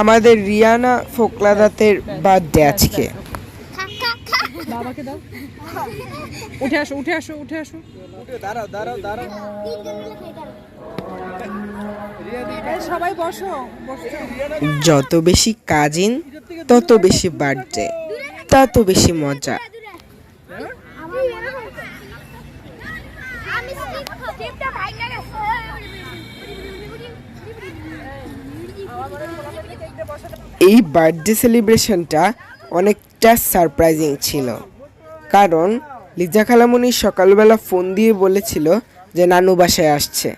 আমাদের Rihanna ফোকলাদাতের birthday আজকে। বাবাকে দাও উঠে আসো উঠে আসো উঠে আসো। দাঁড়াও দাঁড়াও দাঁড়াও সবাই বসো বসো। যত বেশি কাজিন তত বেশি বার্থডে তত বেশি মজা। এই বার্থডে সেলিব্রেশনটা অনেকটা সারপ্রাইজিং ছিল কারণ লিজা খালামুনি সকালবেলা ফোন দিয়ে বলেছিল যে নানু বাসায় আসছে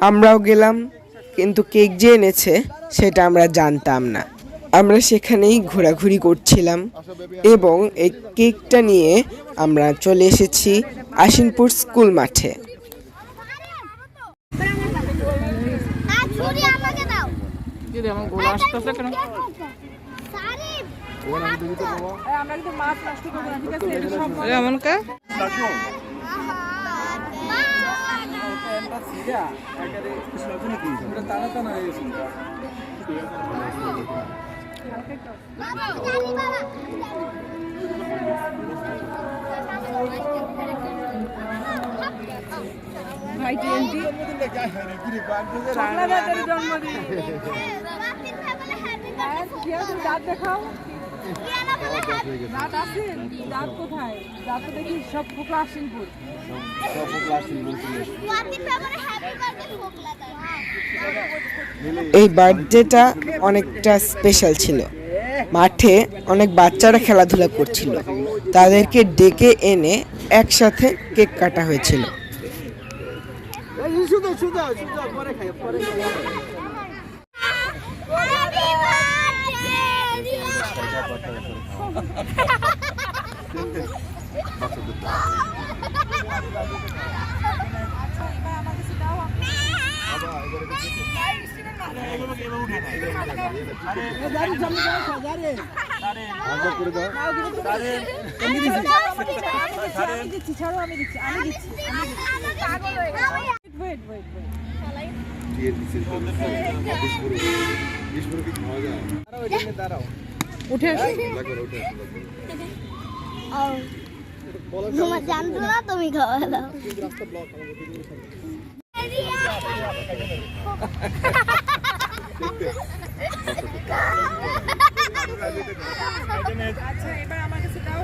আমরাও গেলাম কিন্তু কেক যে এনেছে সেটা আমরা জানতাম না আমরা সেখানেই ঘোরাঘুরি করছিলাম এবং এই কেকটা নিয়ে আমরা চলে এসেছি আশিনপুর স্কুল মাঠে আর ছুরি আমাকে দাও দিদি আমার গোলা আসতেছে কেন? সারিফ এই, আমরা কিন্তু মাছ নষ্ট করব না ঠিক আছে? এটা সব এমন কা? হয়ে ভাই টিএনটি। জন্মদিন। হ্যাঁ, এই বার্থডেটা অনেকটা স্পেশাল ছিল। মাঠে অনেক বাচ্চারা খেলাধুলা করছিল। তাদেরকে ডেকে এনে একসাথে কেক কাটা হয়েছিল। দাঁড়াও উঠে তোমার জানতো না তুমি খাওয়া দাও আচ্ছা এবার আমার কাছে দাও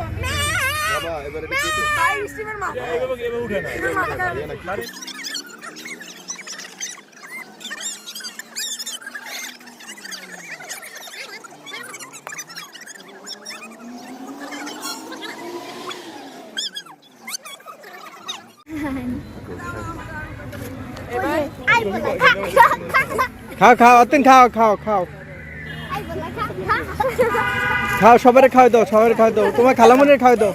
খাও খাও অতেন খাও খাও খাও। খাও, সবারে খাওয়াই দাও, সবারে খাওয়াই দাও। তোমার খালামনের খাওয়াই দাও।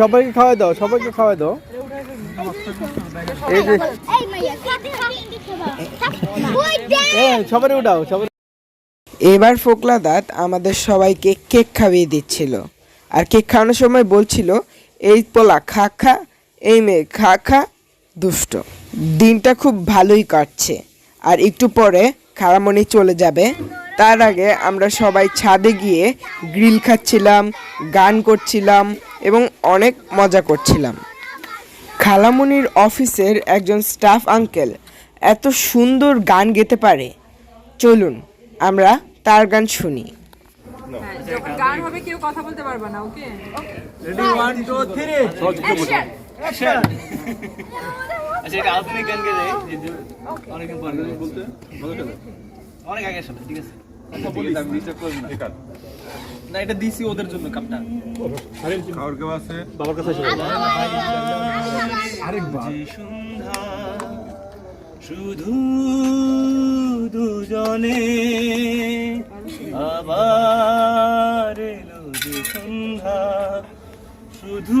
সবাইকে খাওয়াই দাও, সবাইকে খাওয়াই দাও। এই সবারে উঠাও সবাই এবার ফোকলা দাঁত আমাদের সবাইকে কেক খাইয়ে দিচ্ছিল। আর কেক খাওয়ানোর সময় বলছিল, এই পোলা, খা খা এই মেয়ে খা খা দুষ্ট। দিনটা খুব ভালোই কাটছে। আর একটু পরে খারামণি চলে যাবে। তার আগে আমরা সবাই ছাদে গিয়ে গ্রিল খাচ্ছিলাম গান করছিলাম এবং অনেক মজা করছিলাম। খালামণির অফিসের একজন স্টাফ আঙ্কেল এত সুন্দর গান গেতে পারে। চলুন আমরা তার গান শুনি। হ্যাঁ, গান হবে কেউ কথা বলতে পারবে না ওকে? রেডি 1 2 3 আচ্ছা এটা আধুনিক গান গেলে অনেকদিন পর বলতে অনেক আগে আসলে ঠিক আছে। আচ্ছা না। না এটা দিছি ওদের জন্য কাপটা। যে সন্ধ্যা শুধু দুজনে আবার এলো সন্ধ্যা শুধু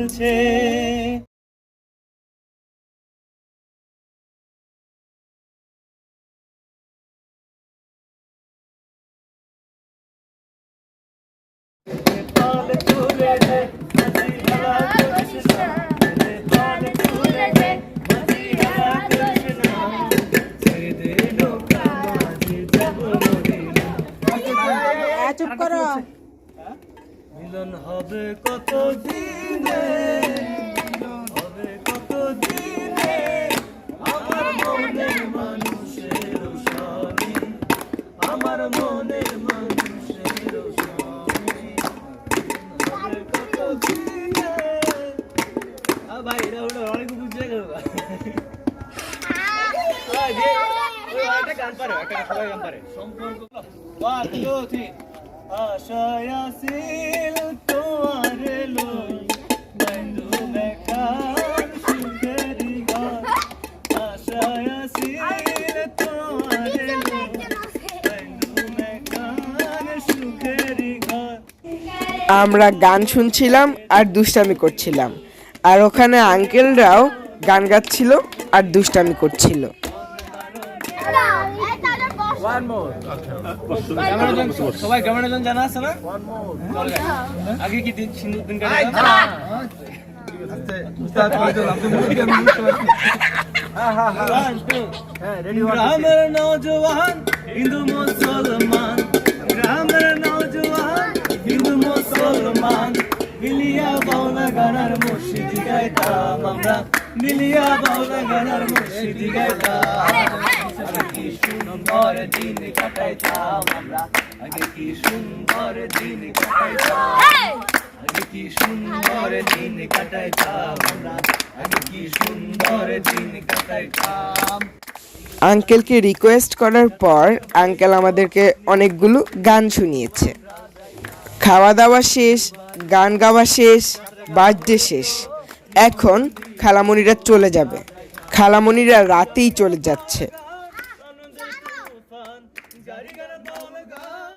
চলছে মিলন হবে কত দিনে? হবে কত দিনে? আমার মনে মানুষের স্বামী আমার মনে মানুষের স্বামী হবে কত দিনে? ভাই এটা ওটা অনেক বুঝে গেল সম্পর্ক। আশায় আসিল তোমারে লই। বন্ধু দেখার সুখেরি ঘর। আশায় আসিল তোমারে লই। বন্ধু দেখার সুখেরি ঘর। আমরা গান শুনছিলাম আর দুষ্টামি করছিলাম। আর ওখানে আঙ্কেলরাও গান গাচ্ছিল আর দুষ্টামি করছিল। ক্যামেরাজন সবাই ক্যামেরাজন জানা আছে না? আগে কি দিন সিন্দুর দিন কাটে গ্রামের নৌজওয়ান হিন্দু মুসলমান। গ্রামের নৌজওয়ান হিন্দু মুসলমান। মিলিয়া বাউলা গানার মুর্শিদি গাইতাম আমরা। মিলিয়া বাউলা মুর্শিদি আগে কি সুন্দর দিন কাটাইতাম আমরা আগে কি সুন্দর দিন কাটাইতাম আগে কি সুন্দর দিন কাটাইতাম আমরা আগে কি সুন্দর দিন কাটাইতাম আঙ্কেলকে রিকোয়েস্ট করার পর আঙ্কেল আমাদেরকে অনেকগুলো গান শুনিয়েছে। খাওয়া দাওয়া শেষ, গান গাওয়া শেষ বার্থডে শেষ। এখন খালামণিরা চলে যাবে। খালামণিরা রাতেই চলে যাচ্ছে।